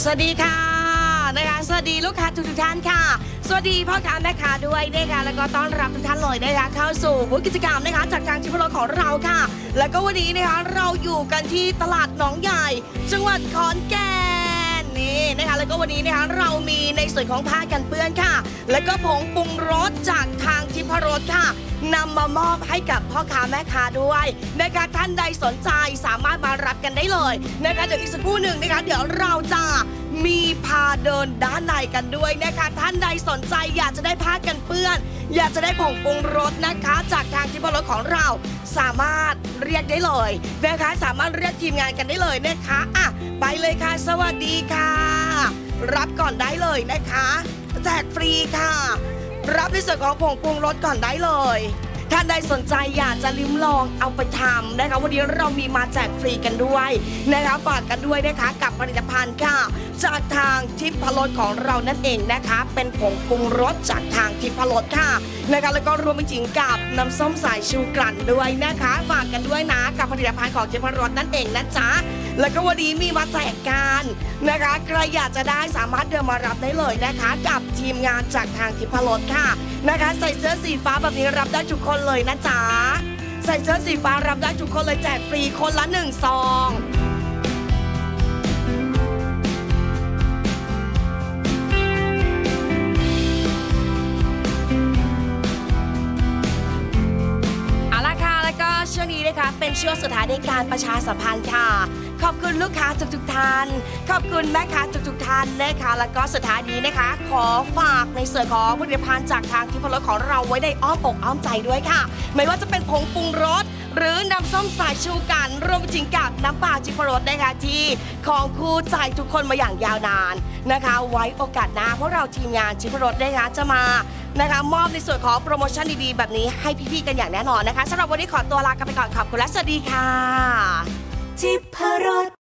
สวัสดีค่ะนะคะสวัสดีลูกค้าทุกท่านค่ะ สวัสดีพ่อค้าแม่ค้าด้วยนะคะแล้วก็ต้อนรับทุกท่านเลยนะคะเข้าสู่บูธกิจกรรมนะคะจากทางชิพโรของเราค่ะ แล้วก็วันนี้นะคะเราอยู่กันที่ตลาดหนองใหญ่ จังหวัดขอนแก่น นนะคะแล้วก็วันนี้นะคะเรามีในส่วนของผ้ากันเปื้อนค่ะ แล้วก็ผงปรุงรสจากทางทิพรสค่ะนำมามอบให้กับพ่อค้าแม่ค้าด้วยนะคะท่านใดสนใจสามารถมารับกันได้เลยนะคะเดี๋ยวอีกสักครู่หนึ่งนะคะเดี๋ยวเราจะมีพาเดินด้านในกันด้วยนะคะท่านใดสนใจอยากจะได้ผ้ากันเปื้อน อยากจะได้ผงปรุงรสนะคะ จากทางทิพรสของเราสามารถเรียกได้เลยนะคะสามารถเรียกทีมงานกันได้เลยนะคะอะไปเลยค่ะ สวัสดีค่ะ รับก่อนได้เลยนะคะ แจกฟรีค่ะ รับในส่วนของผงปรุงรสก่อนได้เลย ท่านใดสนใจอยากจะลิ้มลองเอาไปทำนะคะวันนี้เรามีมาแจกฟรีกันด้วยนะคะฝากกันด้วยนะคะกับผลิตภัณฑ์ค่ะ จากทางทิพรสของเรานั่นเองนะคะ เป็นผงปรุงรสจากทางทิพรสค่ะนะคะแล้วก็รวมไปถึงกับน้ำส้มสายชูกลั่นด้วยนะคะ ฝากกันด้วยนะกับผลิตภัณฑ์ของทิพรสนั่นเองนะจ๊ะแล้วก็วันนี้มีมาแจกกันนะคะใครอยากจะได้สามารถเดินมารับได้เลยนะคะ กับทีมงานจากทางทิพรสค่ะนะคะ ใส่เสื้อสีฟ้าแบบนี้รับได้ทุกคนเลยนะจ๊ะ ใส่เสื้อสีฟ้ารับได้ทุกคนเลยแจกฟรีคนละหนึ่งซองเอาละค่ะแล้วก็ช่วงนี้นะคะเป็นช่วงสุดท้ายในการประชาสัมพันธ์ค่ะ ขอบคุณลูกค้าทุกๆท่าน ขอบคุณแม่ค้าทุกๆท่านนะคะ แล้วก็สุดท้ายนี้นะคะ ขอฝากในส่วนของผลิตภัณฑ์จากทางทิพรสของเราไว้ในอ้อมอกอ้อมใจด้วยค่ะ ไม่ว่าจะเป็นผงปรุงรสหรือน้ำส้มสายชูกันรวมถึงกับน้ำปลาทิพรสนะคะที่ของคู่ใจทุกคนมาอย่างยาวนานนะคะ ไว้โอกาสหน้าพวกเราทีมงานทิพรสนะคะจะมานะคะมอบในส่วนของโปรโมชั่นดีๆ แบบนี้ให้พี่ๆกันอย่างแน่นอนนะคะสำหรับวันนี้ขอตัวลากันไปก่อนขอบคุณและสวัสดีค่ะ ทิพรส